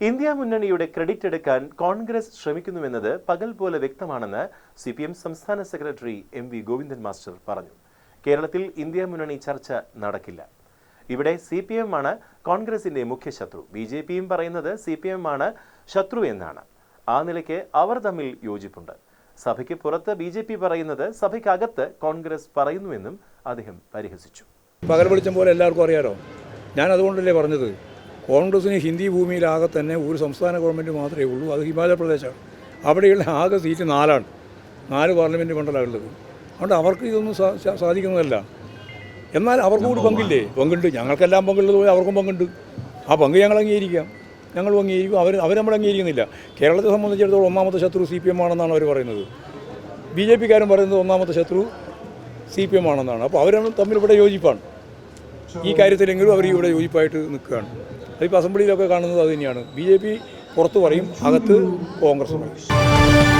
India മുന്നണിയുടെ credit എടുക്കാൻ കോൺഗ്രസ് ശ്രമിക്കുന്നുവെന്നത് പകൽ പോലെ വ്യക്തമാണെന്ന് സി പി എം സംസ്ഥാന secretary M V Govindan master പറഞ്ഞു. കേരളത്തിൽ ഇന്ത്യ മുന്നണി ചർച്ച നടക്കില്ല. ഇവിടെ സി പി എം ആണ് കോൺഗ്രസിന്റെ മുഖ്യ ശത്രു. ബി ജെ പിയും പറയുന്നത് സി പി എം ആണ് ശത്രു എന്നാണ്. ആ നിലയ്ക്ക് അവർ തമ്മിൽ യോജിപ്പുണ്ട്. സഭയ്ക്ക് പുറത്ത് ബി ജെ പി പറയുന്നത് സഭയ്ക്കകത്ത് കോൺഗ്രസ് പറയുന്നുവെന്നും അദ്ദേഹം പരിഹസിച്ചു. പകൽ വെളിച്ചം പോലെ എല്ലാവർക്കും അറിയാലോ? ഞാൻ അതുകൊണ്ടല്ലേ പറഞ്ഞത്. കോൺഗ്രസിന് ഹിന്ദി ഭൂമിയിലാകെ തന്നെ ഒരു സംസ്ഥാന ഗവൺമെന്റ് മാത്രമേ ഉള്ളൂ അത് ഹിമാചൽ പ്രദേശാണ്. അവിടെയുള്ള ആകെ സീറ്റ് നാലാണ്. നാല് പാർലമെന്റ് മണ്ഡലമാണുള്ളത് അതുകൊണ്ട് അവർക്ക് ഇതൊന്നും സാധിക്കുന്നതല്ല. എന്നാൽ അവർക്കും കൂടി പങ്കില്ലേ? പങ്കുണ്ട്. ഞങ്ങൾക്കെല്ലാം പങ്കുള്ളത് പോലെ അവർക്കും പങ്കുണ്ട്. ആ പങ്ക് ഞങ്ങൾ അംഗീകരിക്കാം. ഞങ്ങൾ അംഗീകരിക്കും. അവർ അവർ നമ്മൾ അംഗീകരിക്കുന്നില്ല. കേരളത്തെ സംബന്ധിച്ചിടത്തോളം ഒന്നാമത്തെ ശത്രു സി പി എം ആണെന്നാണ് അവർ പറയുന്നത്. ബി ജെ പിക്കാരും പറയുന്നത് ഒന്നാമത്തെ ശത്രു സി പി എം ആണെന്നാണ് അപ്പോൾ അവരാണ് തമ്മിൽ ഇവിടെ യോജിപ്പാണ്. ഈ കാര്യത്തിലെങ്കിലും അവർ ഇവിടെ യോജിപ്പായിട്ട് നിൽക്കുകയാണ്. അതിപ്പോൾ അസംബ്ലിയിലൊക്കെ കാണുന്നത് അത് തന്നെയാണ്. ബി ജെ പി പുറത്ത് പറയും അകത്ത് കോൺഗ്രസ് പറയും.